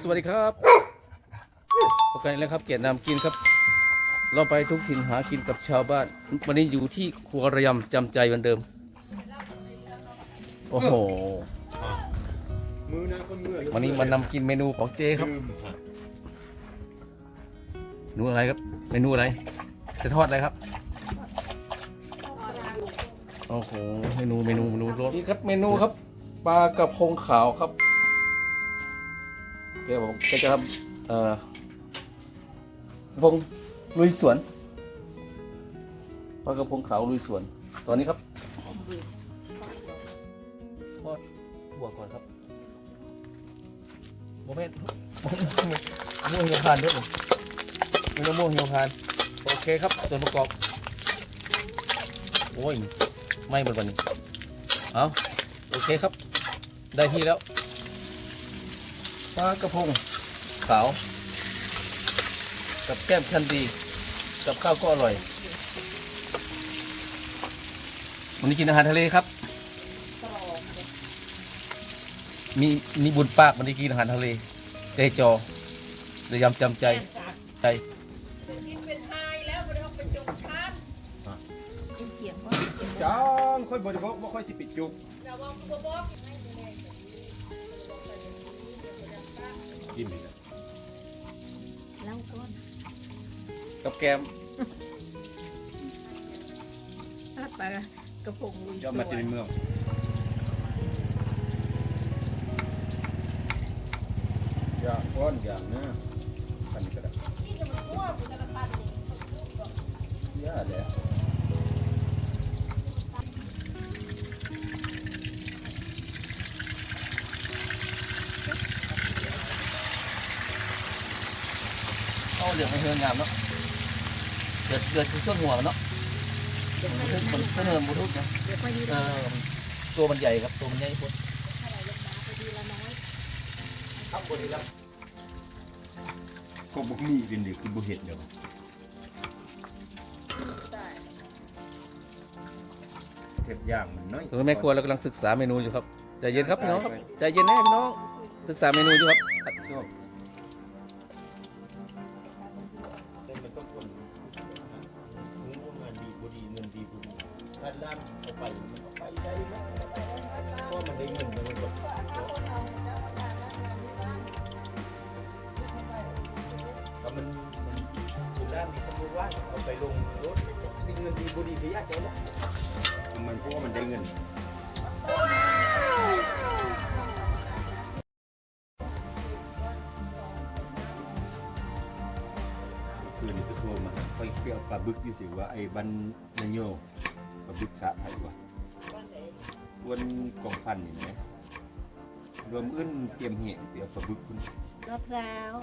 สวัสดีครับพบกันอีกแล้วครับเกียรตินำกินครับ เราไปทุกถิ่นหากินกับชาวบ้าน วันนี้อยู่ที่ครัวระยำจำใจเหมือนเดิม โอ้โห มือนะคนมือวันนี้มานำกินเมนูของเจครับลืมฮะเมนูอะไรครับ เมนูอะไรจะทอดอะไรครับ โอ้โห เมนูเมนูเมนูรสนี่ครับ เมนูครับ ปลากระพงขาวครับ แกบอกแกจะทำเอ่อพงลุยสวนปลากระพงขาวลุยสวน ตอนนี้ครับทอดหัวก่อนครับโมเมนต์ม่วงเหี่ยวพานด้วยผมมีมะม่วงเหี่ยวพานโอเคครับ ส่วนประกอบ โอ้ยไม่หมดวันนี้ เอาโอเคครับ ได้ที่แล้ว ปลากระพงขาว กับแก้มชันดี กับข้าวก็อร่อย วันนี้กินอาหารทะเลครับ มีมีบุญปากวันนี้กินอาหารทะเลเจจอเดี๋ยวยำจำใจใจกินเป็นไฮแล้วบ่ได้เอาไปจงชานเขียนว่าจ้างค่อยบริบอกว่าค่อยสิปิดจุกแต่ว่าบ่บอก กินนี่แหละเล่าก้อนกับแกมถ้าปลากร หละเอาเหลืองให้เฮืองามเนาะเดือดเดือดคือช่วงหัวมันเนาะมันขึ้นมันขึ้นเหินบุทุกนะเดี๋ยวค่อยยืดเออตัวมันใหญ่ครับตัวมันใหญ่พุดครับบริรับก็บุกมีเป็นเด็กคือบุเห็ดเดียวเห็ดย่างมันน้อยตอนนี้แม่ครัวเรากำลังศึกษาเมนูอยู่ครับใจเย็นครับพี่น้องครับใจเย็นแน่พี่น้องศึกษาเมนูอยู่ครับชอบ ว่าเอาไปลงรถมีเงินดีบุดีที่ยากใจละมันเพราะว่ามันได้เงินคืนนี้ก็โทรมาค่อยเกี่ยวปลาบึกที่สิว่าไอ้บันนายโยปลาบึกสะไผ่วะวันกองพันนี่นะรวมอื่นเตรียมเหตุเดี๋ยวปลาบึกคุณมะพร้าว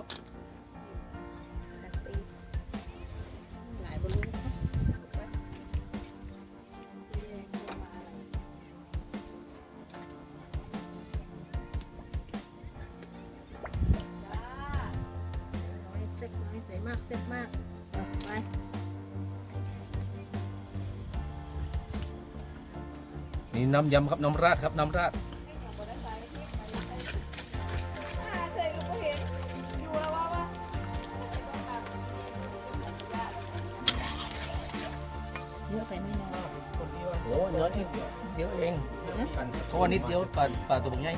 ซ็ตมากเอาไปนี่น้ำยำครับน้ำราดครับน้ำราดเคยก็บ่เห็นอยู่แล้วว่าว่าเยอะไปไม่น้อยโอ้เนื้อนิดเดียวเองเพราะว่านิดเดียวปลาปลาตัวบางใหญ่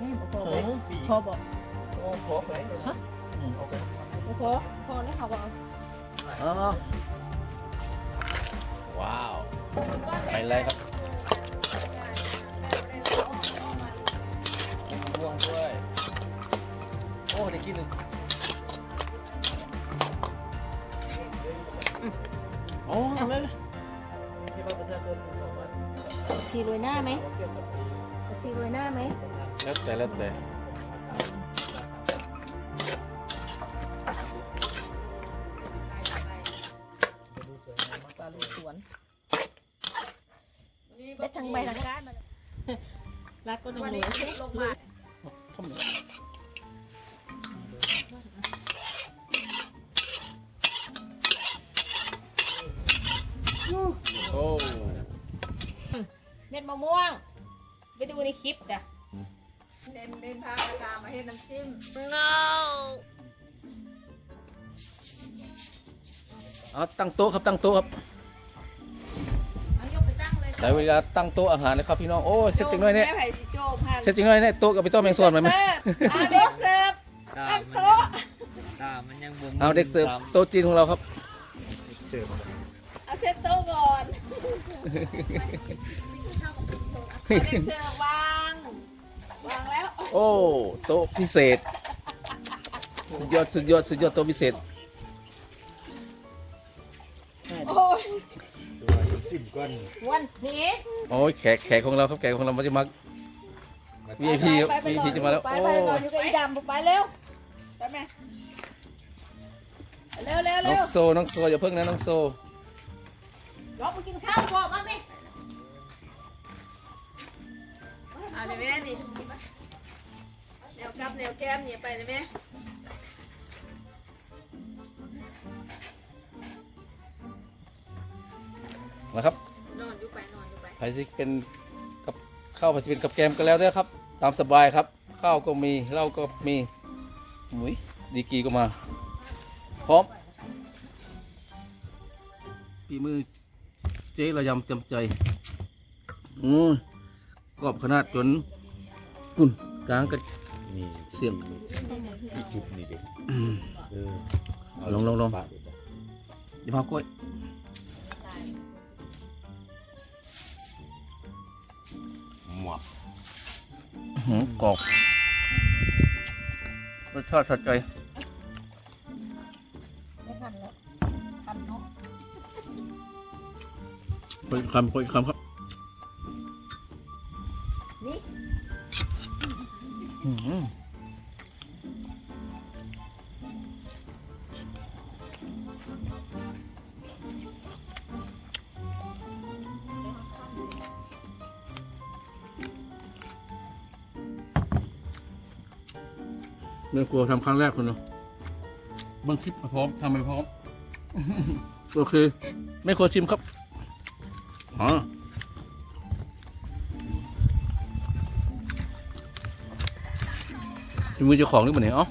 นี่พอบอกพอบอกโอ้พอไปฮะอืมโอเค พอพอแล้วเขาบอกอ๋อว้าว ไปเลยครับกินม่วงด้วย โอ้ได้กินหนึ่งโอ้เอาเลยชีโรยหน้าไหมชีโรยหน้าไหม แล้วแต่แล้วแต่ ดมะม่วง ไปดูในคลิปจ้ะแหนนเล่นพาปากามาเฮ็ดน้ำจิ้มเอาตั้งโต๊ะครับตั้งโต๊ะครับเอายกไปตั้งเลยได้เวลาตั้งโต๊ะอาหารนะครับพี่น้อง โอ้เสร็จจริงด้วยเนี่ยแม่ไผ่สิโจมค่ะเสร็จจริงด้วยเนี่ยโต๊ะกับพี่ต้อมแมงส่วนไหมไหมเสิร์ฟอ่าเด็กเสิร์ฟตาตั้งมันโต๊ะตามันยังบ่เอาเด็กเสิร์ฟโต๊ะจีนของเราครับเสิร์ฟเอาเซ็ตโต๊ะก่อน เอาเด็กเสิร์ฟวาง วางแล้ว โอ้โต๊ะพิเศษ สุดยอดสุดยอดสุดยอดโต๊ะพิเศษ โอ้ยสวยสิบก้อนวันนี้โอ้ยแขกแขกของเราครับแขกของเรามันจะมา VIP ครับไปไป VIP จะมาแล้วไปโอ้ไปนอนอยู่กับไอ้ดำไปเร็วไปแม่เร็วเร็วน้อเร็งวโซน้องโซอย่าเพิ่งนะน้องโซเราไปกินข้าวก่อนมาไหม อ่าเดี๋ยวแม่นี่แนวกับแนวแก้มนี่ไปเลยแม่นะครับนอนอยู่ไปนอนอยู่ไปใครที่เป็นกับข้าวผัดเป็นกับแกมก็แล้วเด้อครับ ตามสบายครับ ข้าวก็มีเหล้าก็มีหมุยดีกีก็มา พร้อมปีมือเจ๊ระยำจำใจอืม กรอบขนาดจนกุ่นกลางกัน นี่เสียง อีกจุดนี่เด็กเออเอาลองลองลองปะเด็กนะเดี๋ยวพากล้วยหมวกหือกรอบรสชาติสะใจไม่ทันแล้วทันเนาะขออีกคำขออีกคำครับ อื้อหือแม่ครัวทำครั้งแรกคนเนาะเบิ่งคลิปมาพร้อมทำไปพร้อม โอเคแม่ครัวชิมครับ มีมือเจ้าของหรือเปล่าเนี่ยเอ้า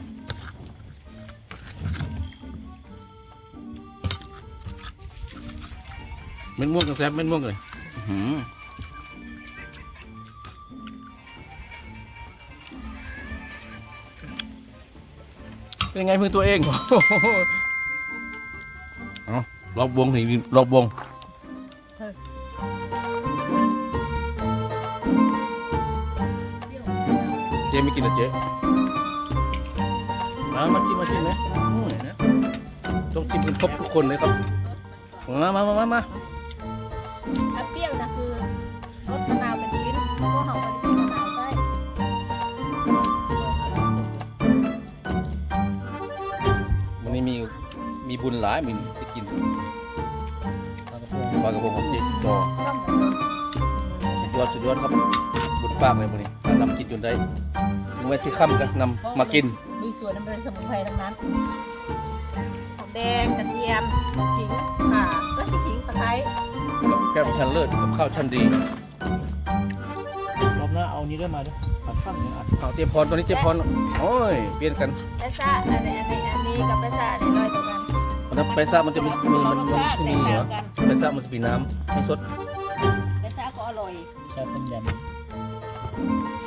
เม็ดม่วงกันแซ่บเม็ดม่วงเลยหือเป็นไงมือตัวเองเอารอบวงนี่รอบวงเจ๊ไม่กินเหรอเจ๊ มามาชิมมาชิมไหมอ้ยนะต้องชิมกันครบทุกคนเลยครับมามามามามาถ้าเปรี้ยวนะคือรสมะนาวเป็นชิ้นพวกเขาไม่ได้มะนาวใส่วันนี้มีมีบุญหลายมีไปกินปลากระพงของเจ๊จอต้องเหมือนเดิมสุดยอดสุดยอดครับบุญปากเลยวันนี้นำกินจนได้ถึงไว้สิค่ำกันนำมากิน ส่วนน้ำเป็นสมุนไพรทั้งนั้นหอมแดงกระเทียมขิงข่าก็ที่ขิงตะไคร้กับแก้มชั้นเลิศกับข้าวชั้นดีรอบหน้าเอานี้ด้วยมาด้วยผัดข้าวเนี่ยอะเอาเจ๊พรตัวนี้เจ๊พรโอ้ยเปลี่ยนกันไปซ่าอันนี้อันนี้อันนี้กับไปซ่าอันนี้ร้อยต่อกันมันถ้าไปซ่ามันจะมีมือมันมันจะมีเหรอไปซ่ามันจะมีน้ำให้สดแต่ซ่าก็อร่อยใช่ต้มยำ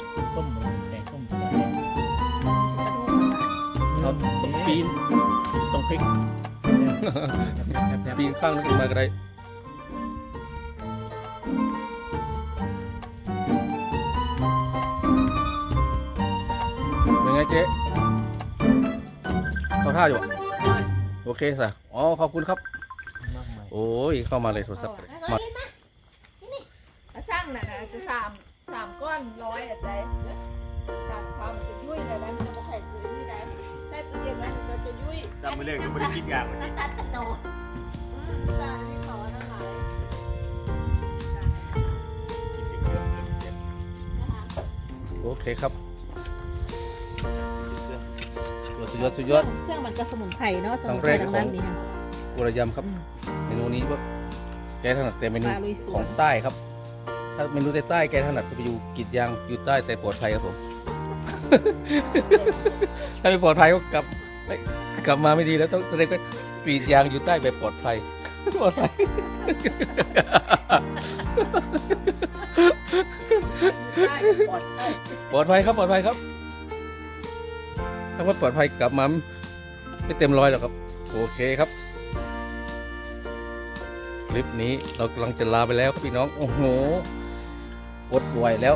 ปีนต้องพลิกแซ่บๆปีนข้างนั้นขึ้นมาก็ได้เป็นไงเจ๊เข้าท่าอยู่อะโอเคสะอ๋อขอบคุณครับมากมายโอ้ยเข้ามาเลยโทรศัพท์มาถ้าช่างน่ะนะจะสามสามก้อนร้อยอะใจ ยุ่ยจำไม่เลยก็ไม่ได้กินยางมันตัดตะโนอืมจ้าอันนี้ขอนั่นหลายกินเยอะๆเลยเจ็บนะคะโอเคครับสุดยอดสุดยอดเครื่องมันก็สมุนไพรเนาะสมุนครั้ไพงรแรกทั้งนั้นของนี่ค่ะกุระยำครับเมนูนี้ว่าแกถนัดแต่เมนูปลาลุยสวนของใต้ครับ ถ้าเมนูใต้ใต้แกถนัดก็ไปอยู่กรีดยางอยู่ใต้แต่ปลอดภัยครับผมถ้าไม่ปลอดภัยก็กลับ ไม่กลับมาไม่ดีแล้วต้องเรียกว่าปีดยางอยู่ใต้แบบปลอดภัยปลอดภัยได้ปลอดภัยปลอดภัยครับปลอดภัยครับถ้าว่าปลอดภัยกลับมาไม่เต็มร้อยหรอกครับ โอเคครับ คลิปนี้เรากำลังจะลาไปแล้วครับพี่น้องโอ้โหอดไหวแล้ว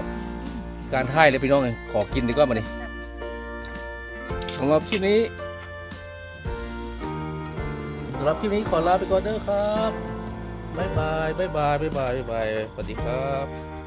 การท่ายเลยพี่น้องเลยขอกินดีกว่ามาดิสำหรับคลิปนี้สำ หรับคลิปนี้ขอลาไปก่อนเด้อครับบ๊ายบายบ๊ายบายบ๊ายบายบ๊ายบายสวัสดีครับ